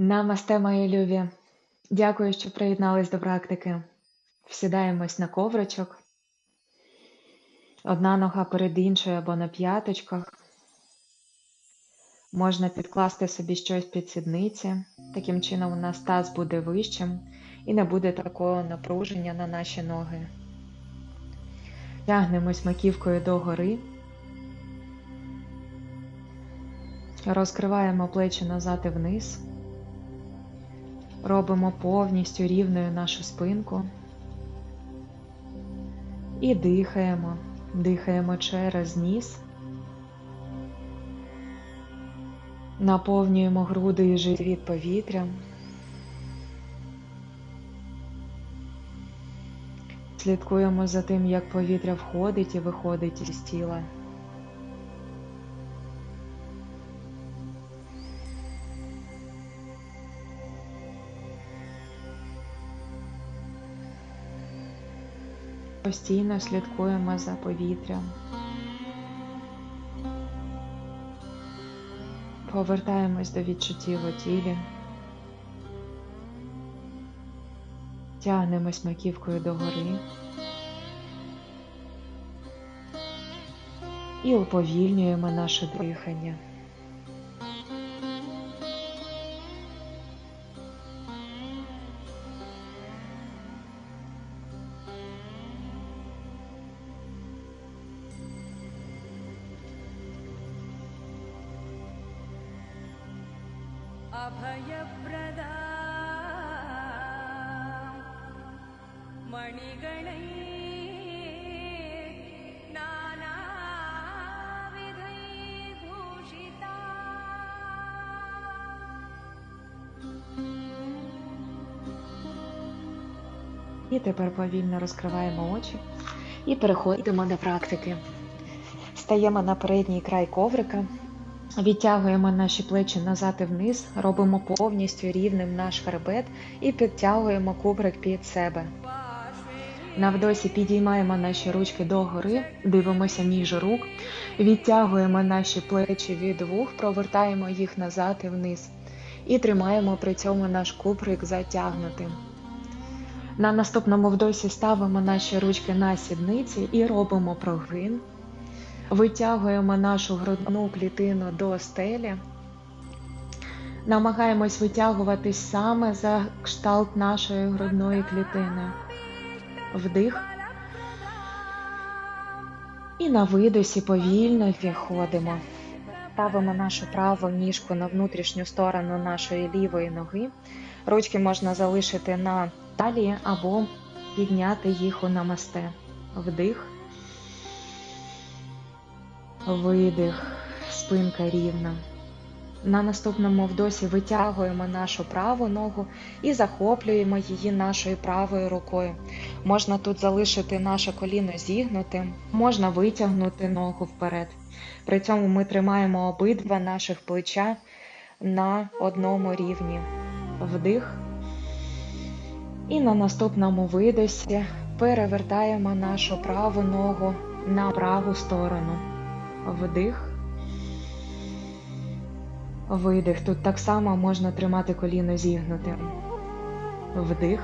Намасте, мої любі. Дякую, що приєднались до практики. Всідаємось на ковричок. Одна нога перед іншою або на п'яточках. Можна підкласти собі щось під сідниці. Таким чином у нас таз буде вищим і не буде такого напруження на наші ноги. Тягнемось маківкою догори. Розкриваємо плечі назад і вниз. Робимо повністю рівною нашу спинку. І дихаємо. Дихаємо через ніс. Наповнюємо груди і живіт повітрям. Слідкуємо за тим, як повітря входить і виходить із тіла. Постійно слідкуємо за повітрям. Повертаємось до відчуттів у тілі. Тягнемось маківкою догори. І уповільнюємо наше дихання. अभयप्रदा मणिगणै नानाविधैर्भूषिता І тепер повільно розкриваємо очі і переходимо до практики. Стаємо на передній край коврика, відтягуємо наші плечі назад і вниз, робимо повністю рівним наш хребет і підтягуємо кубрик під себе. На вдосі підіймаємо наші ручки догори, дивимося між рук, відтягуємо наші плечі від вух, провертаємо їх назад і вниз. І тримаємо при цьому наш кубрик затягнутим. На наступному вдосі ставимо наші ручки на сідниці і робимо прогин. Витягуємо нашу грудну клітину до стелі. Намагаємось витягуватись саме за кшталт нашої грудної клітини. Вдих. І на видосі повільно виходимо. Ставимо нашу праву ніжку на внутрішню сторону нашої лівої ноги. Ручки можна залишити на талії або підняти їх у намасте. Вдих. Видих, спинка рівна. На наступному вдосі витягуємо нашу праву ногу і захоплюємо її нашою правою рукою. Можна тут залишити наше коліно зігнутим, можна витягнути ногу вперед. При цьому ми тримаємо обидва наших плеча на одному рівні. Вдих. І на наступному видосі перевертаємо нашу праву ногу на праву сторону. Вдих. Видих. Тут так само можна тримати коліно зігнутим. Вдих.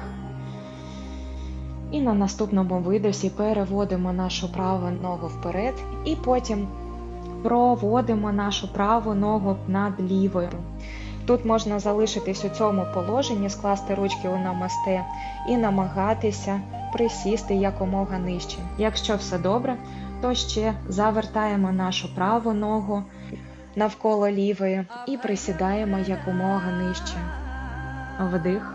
І на наступному видосі переводимо нашу праву ногу вперед і потім проводимо нашу праву ногу над лівою. Тут можна залишитись у цьому положенні, скласти ручки у намасте і намагатися присісти якомога нижче. Якщо все добре, то ще завертаємо нашу праву ногу навколо лівої і присідаємо якомога нижче. Вдих.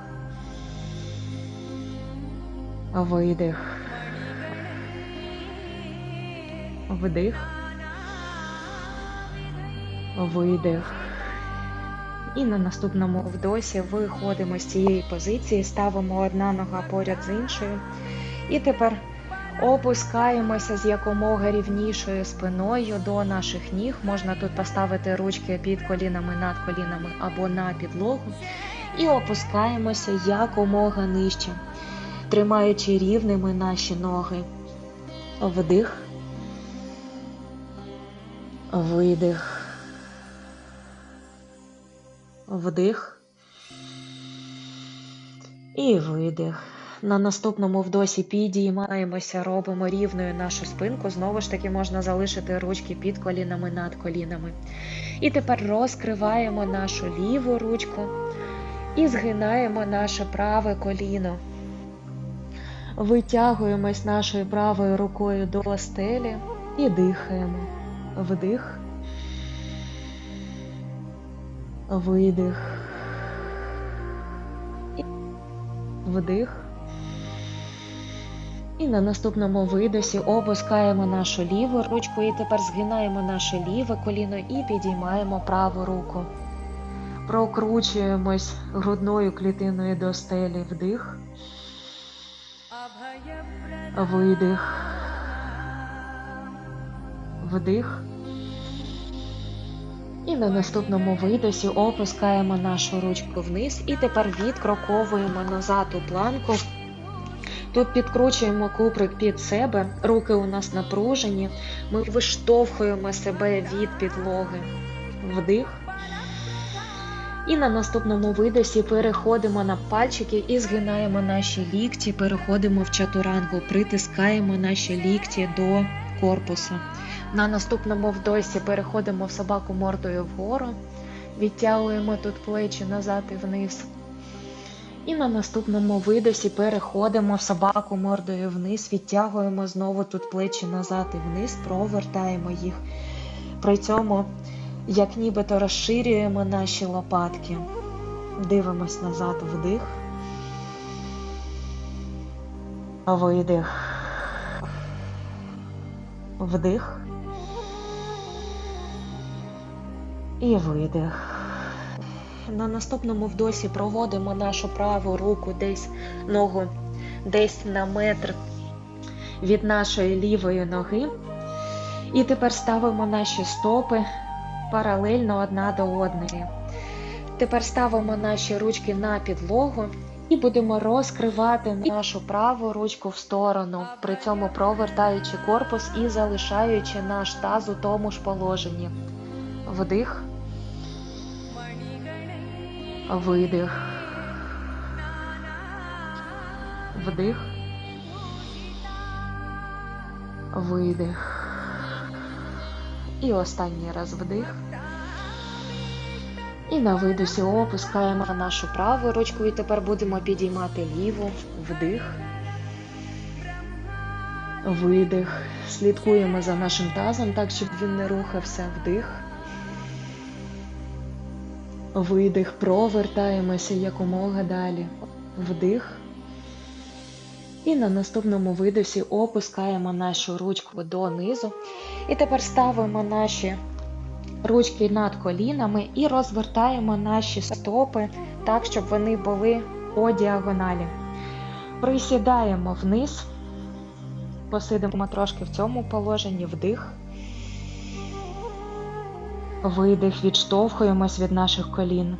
Видих. Вдих. Видих. І на наступному вдосі виходимо з цієї позиції, ставимо одна нога поряд з іншою. І тепер опускаємося з якомога рівнішою спиною до наших ніг. Можна тут поставити ручки під колінами, над колінами або на підлогу. І опускаємося якомога нижче, тримаючи рівними наші ноги. Вдих. Видих. Вдих. І видих. На наступному вдосі підіймаємося, робимо рівною нашу спинку. Знову ж таки, можна залишити ручки під колінами над колінами. І тепер розкриваємо нашу ліву ручку і згинаємо наше праве коліно. Витягуємось нашою правою рукою до стелі і дихаємо. Вдих. Видих. Вдих. І на наступному видосі опускаємо нашу ліву ручку і тепер згинаємо наше ліве коліно і підіймаємо праву руку. Прокручуємось грудною клітиною до стелі. Вдих. Видих. Вдих. І на наступному видосі опускаємо нашу ручку вниз і тепер відкроковуємо назад у планку. Тут підкручуємо куприк під себе, руки у нас напружені, ми виштовхуємо себе від підлоги. Вдих. І на наступному видосі переходимо на пальчики і згинаємо наші лікті, переходимо в чатурангу, притискаємо наші лікті до корпусу. На наступному вдосі переходимо в собаку мордою вгору, відтягуємо тут плечі назад і вниз. І на наступному видосі переходимо собаку мордою вниз, відтягуємо знову тут плечі назад і вниз, провертаємо їх. При цьому, як нібито розширюємо наші лопатки. Дивимось назад вдих. Видих. Вдих. І видих. На наступному вдосі проводимо нашу праву руку десь ногу десь на метр від нашої лівої ноги. І тепер ставимо наші стопи паралельно одна до одної. Тепер ставимо наші ручки на підлогу і будемо розкривати нашу праву ручку в сторону, при цьому провертаючи корпус і залишаючи наш таз у тому ж положенні. Вдих. Видих. Вдих. Видих. І останній раз вдих. І на видосі опускаємо нашу праву ручку і тепер будемо підіймати ліву, вдих, видих. Слідкуємо за нашим тазом так, щоб він не рухався, вдих. Видих, провертаємося якомога далі. Вдих. І на наступному видосі опускаємо нашу ручку донизу. І тепер ставимо наші ручки над колінами і розвертаємо наші стопи так, щоб вони були по діагоналі. Присідаємо вниз, посидимо трошки в цьому положенні, вдих. Видих, відштовхуємось від наших колін.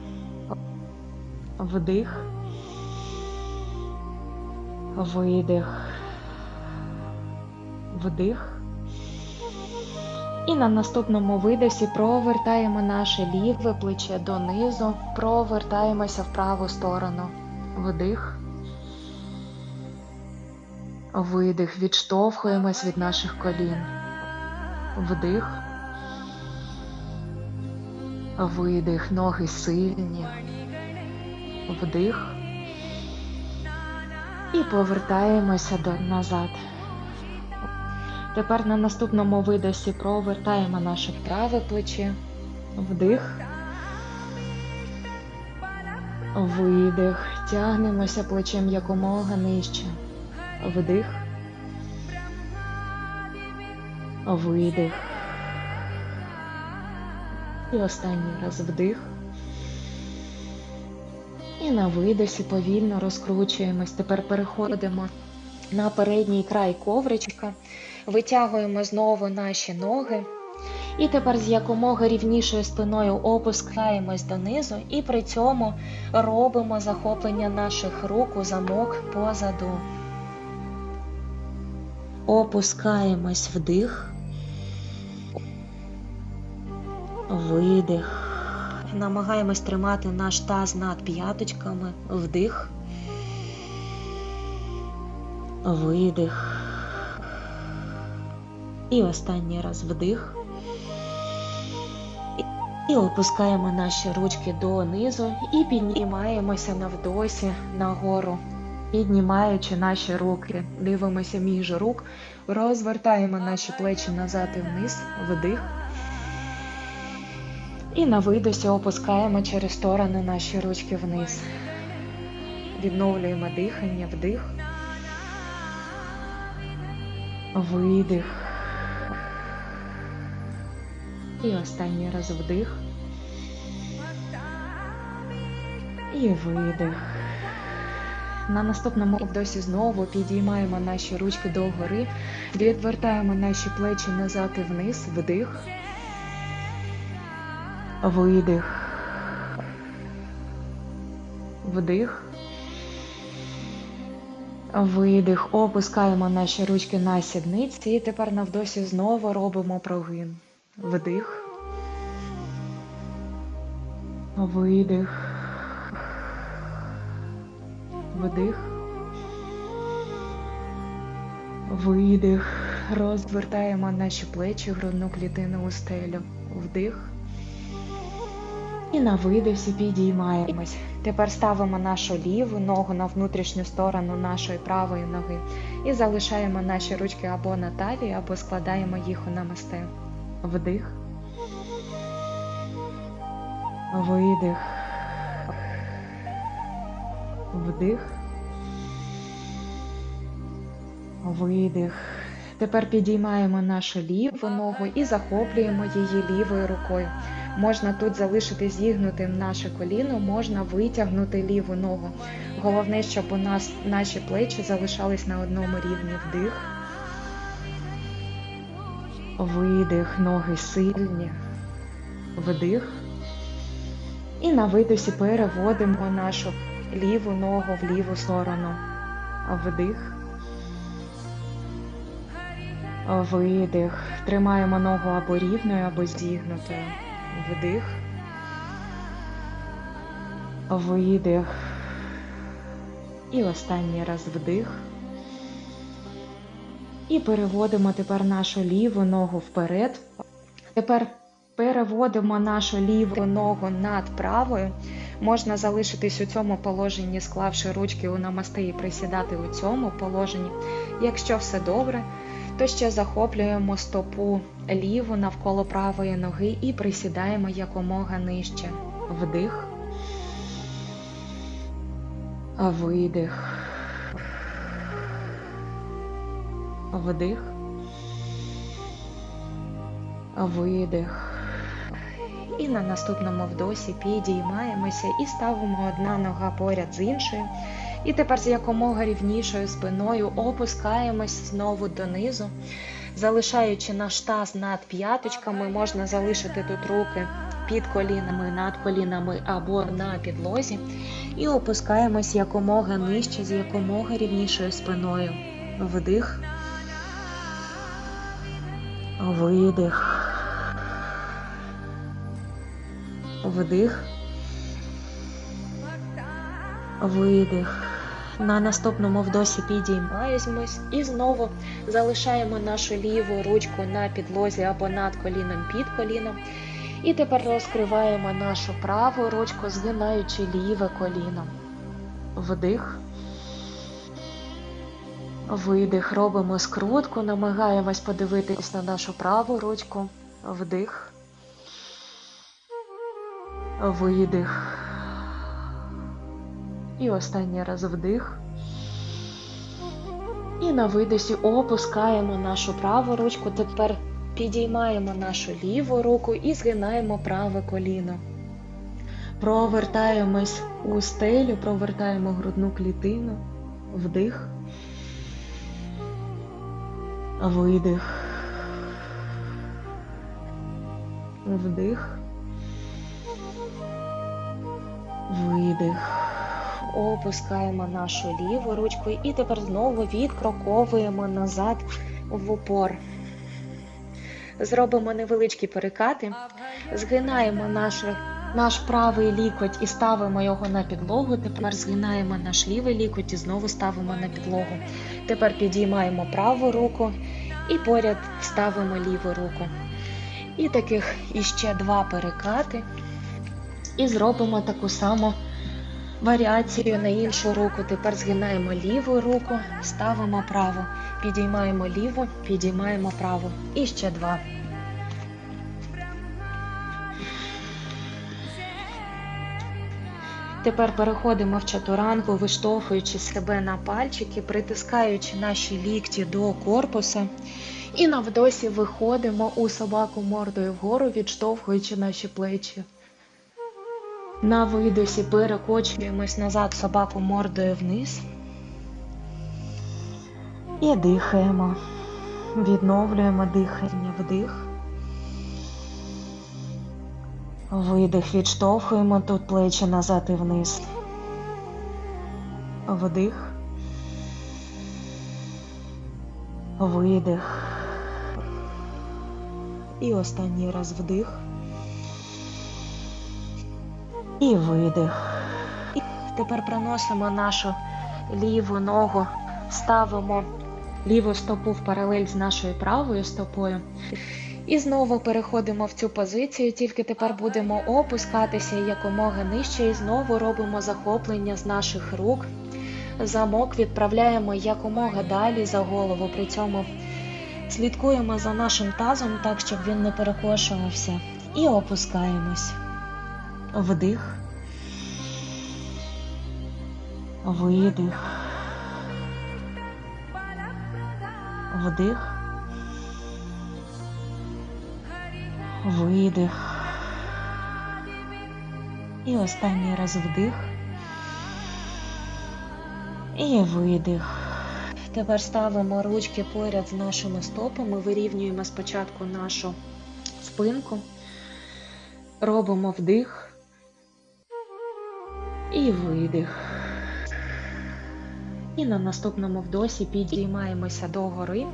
Вдих. Видих. Вдих. І на наступному видосі провертаємо наше ліве плече донизу, провертаємося в праву сторону. Вдих. Видих. Відштовхуємось від наших колін. Вдих. Видих. Ноги сильні. Вдих. І повертаємося до назад. Тепер на наступному видосі провертаємо наше праве плече. Вдих. Видих. Тягнемося плечем якомога нижче. Вдих. Видих. І останній раз вдих. І на видосі повільно розкручуємось. Тепер переходимо на передній край ковричка, витягуємо знову наші ноги. І тепер з якомога рівнішою спиною опускаємось донизу і при цьому робимо захоплення наших рук у замок позаду. Опускаємось вдих, видих. Намагаємось тримати наш таз над п'яточками, вдих. видих. І останній раз вдих. І опускаємо наші ручки донизу і піднімаємося на вдосі нагору, піднімаючи наші руки. Дивимося між рук, розвертаємо наші плечі назад і вниз, вдих. І на видосі опускаємо через сторони наші ручки вниз. Відновлюємо дихання, вдих, видих. І останній раз вдих. І видих. На наступному вдосі знову підіймаємо наші ручки догори, відвертаємо наші плечі назад і вниз, вдих, видих, вдих, видих. Опускаємо наші ручки на сідниці і тепер на вдосі знову робимо прогин. Вдих. Видих. Вдих. Видих. Розвертаємо наші плечі, грудну клітину у стелю. Вдих. І на видосі підіймаємось. Тепер ставимо нашу ліву ногу на внутрішню сторону нашої правої ноги і залишаємо наші ручки або на талії, або складаємо їх у намасте. Вдих. Видих. Вдих. Видих. Тепер підіймаємо нашу ліву ногу і захоплюємо її лівою рукою. Можна тут залишити зігнутим наше коліно, можна витягнути ліву ногу. Головне, щоб у нас наші плечі залишались на одному рівні. Вдих. Видих, ноги сильні. Вдих. І на видосі переводимо нашу ліву ногу в ліву сторону. Вдих. Видих. Тримаємо ногу або рівною, або зігнутою. Вдих. Видих. І останній раз вдих. І переводимо тепер нашу ліву ногу вперед. Тепер переводимо нашу ліву ногу над правою. Можна залишитись у цьому положенні, склавши ручки у намасте і присідати у цьому положенні. Якщо все добре, то ще захоплюємо стопу ліву навколо правої ноги і присідаємо якомога нижче. Вдих. Видих. Вдих. Видих. І на наступному вдосі підіймаємося і ставимо одна нога поряд з іншою. І тепер з якомога рівнішою спиною опускаємось знову донизу, залишаючи наш таз над п'яточками, можна залишити тут руки під колінами, над колінами або на підлозі. І опускаємось якомога нижче, з якомога рівнішою спиною. Вдих. Видих. Вдих. Видих. На наступному вдосі підіймаємось і знову залишаємо нашу ліву ручку на підлозі або над коліном під коліном. І тепер розкриваємо нашу праву ручку, згинаючи ліве коліно. Вдих. Видих. Робимо скрутку, намагаємось подивитись на нашу праву ручку. Вдих. Видих. І останній раз вдих. І на видосі опускаємо нашу праву ручку. Тепер підіймаємо нашу ліву руку і згинаємо праве коліно. Провертаємось у стелю, провертаємо грудну клітину. Вдих. Видих. Вдих. Видих. Опускаємо нашу ліву ручку і тепер знову відкроковуємо назад в упор. Зробимо невеличкі перекати, згинаємо нашу наш правий лікоть і ставимо його на підлогу. Тепер згинаємо наш лівий лікоть і знову ставимо на підлогу. Тепер підіймаємо праву руку і поряд ставимо ліву руку. І таких іще два перекати. І зробимо таку саму варіацію на іншу руку. Тепер згинаємо ліву руку, ставимо праву, підіймаємо ліву, підіймаємо праву. І ще два. Тепер переходимо в чатурангу, виштовхуючи себе на пальчики, притискаючи наші лікті до корпуса. І на вдосі виходимо у собаку мордою вгору, відштовхуючи наші плечі. На видосі перекочуємось назад собаку мордою вниз. І дихаємо. Відновлюємо дихання вдих. Видих, відштовхуємо тут плечі назад і вниз. Вдих. Видих. І останній раз вдих. І видих. І тепер проносимо нашу ліву ногу, ставимо ліву стопу в паралель з нашою правою стопою. І знову переходимо в цю позицію, тільки тепер будемо опускатися якомога нижче і знову робимо захоплення з наших рук. Замок відправляємо якомога далі за голову. При цьому слідкуємо за нашим тазом так, щоб він не перекошувався. І опускаємось. Вдих. Видих. Вдих. Видих. І останній раз вдих. І видих. Тепер ставимо ручки поряд з нашими стопами, вирівнюємо спочатку нашу спинку, робимо вдих і видих. І на наступному вдосі підіймаємося догори.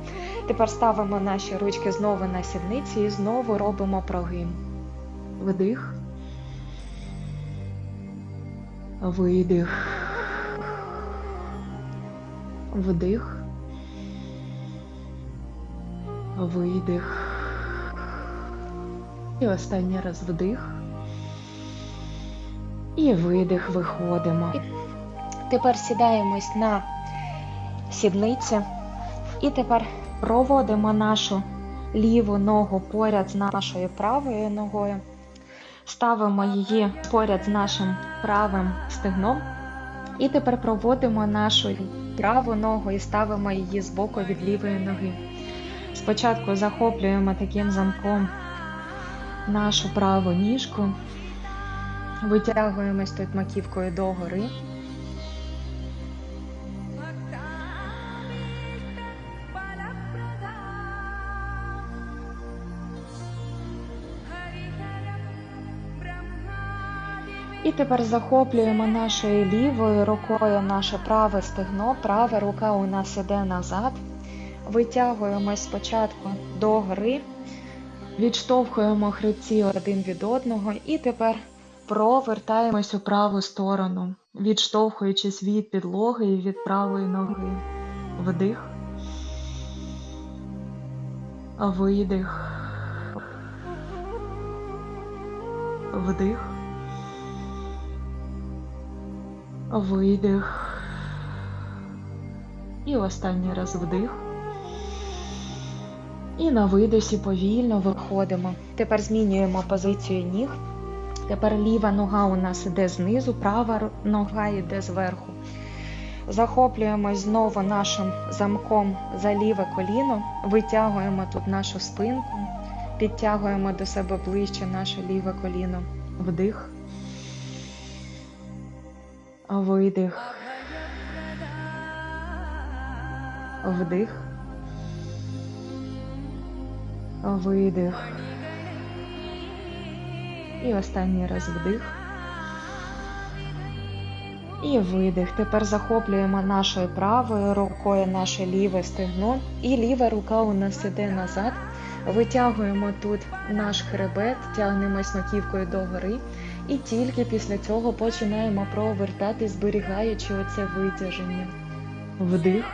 Тепер ставимо наші ручки знову на сідниці і знову робимо прогин. Вдих. Видих. Вдих. Видих. І останній раз вдих. І видих, виходимо. Тепер сідаємось на сідниці. І тепер проводимо нашу ліву ногу поряд з нашою правою ногою. Ставимо її поряд з нашим правим стегном. І тепер проводимо нашу праву ногу і ставимо її з боку від лівої ноги. Спочатку захоплюємо таким замком нашу праву ніжку, витягуємось тут маківкою догори. І тепер захоплюємо нашою лівою рукою наше праве стегно, права рука у нас іде назад. Витягуємось спочатку до гори, відштовхуємо хребці один від одного, і тепер провертаємось у праву сторону, відштовхуючись від підлоги і від правої ноги. Вдих. Видих. Вдих. Видих. І останній раз вдих. І на видосі повільно виходимо. Тепер змінюємо позицію ніг. Тепер ліва нога у нас іде знизу, права нога йде зверху. Захоплюємось знову нашим замком за ліве коліно, витягуємо тут нашу спинку, підтягуємо до себе ближче наше ліве коліно. Вдих. Видих. Вдих. Видих. І останній раз вдих. І видих. Тепер захоплюємо нашою правою рукою наше ліве стегно. І ліва рука у нас іде назад. Витягуємо тут наш хребет, тягнемось маківкою догори І тільки після цього починаємо провертати, зберігаючи оце витяження. Вдих.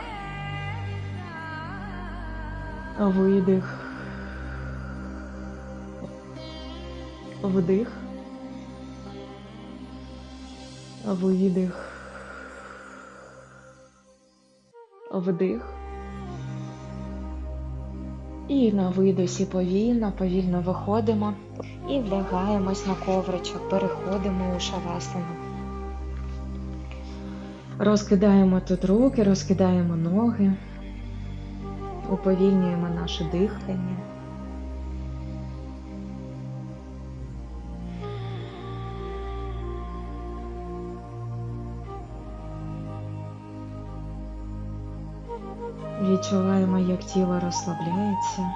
Видих. Вдих. Видих. Вдих. І на видосі повільно, повільно виходимо і влягаємось на ковричок, переходимо у шавасану. Розкидаємо тут руки, розкидаємо ноги, уповільнюємо наше дихання. відчуваємо, як тіло розслабляється.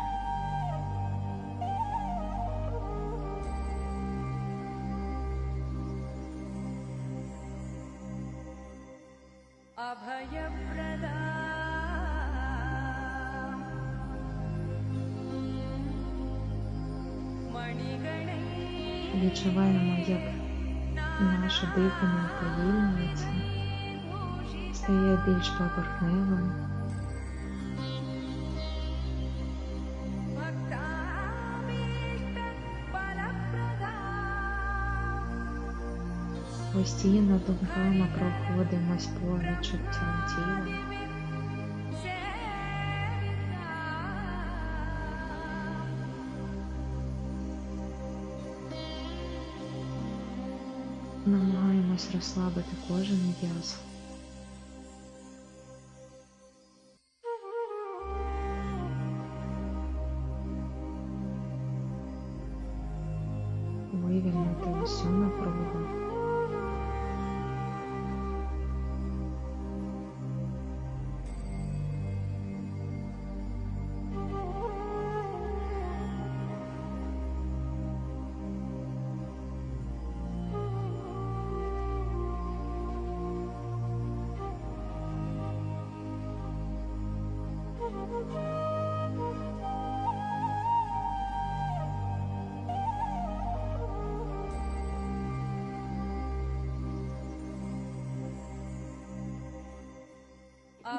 Відчуваємо, як наше дихання повільнюється, стає більш поверхневим. Постійно думками проходимось по відчуттям тіла. Намагаємось розслабити кожен м'яз.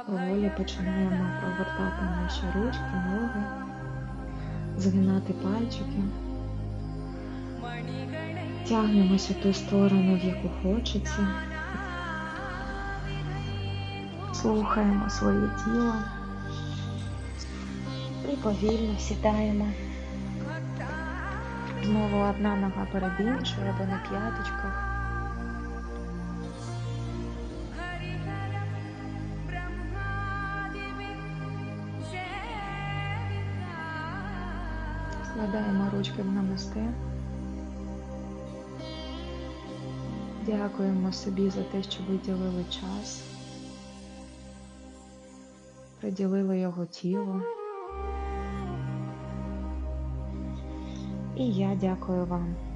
Поволі починаємо провертати наші ручки, ноги, згинати пальчики, тягнемося в ту сторону, в яку хочеться. Слухаємо своє тіло і повільно сідаємо. Знову одна нога перед іншою або на п'яточках. В намасте. Дякуємо собі за те, що виділили час, приділили його тіло. І я дякую вам.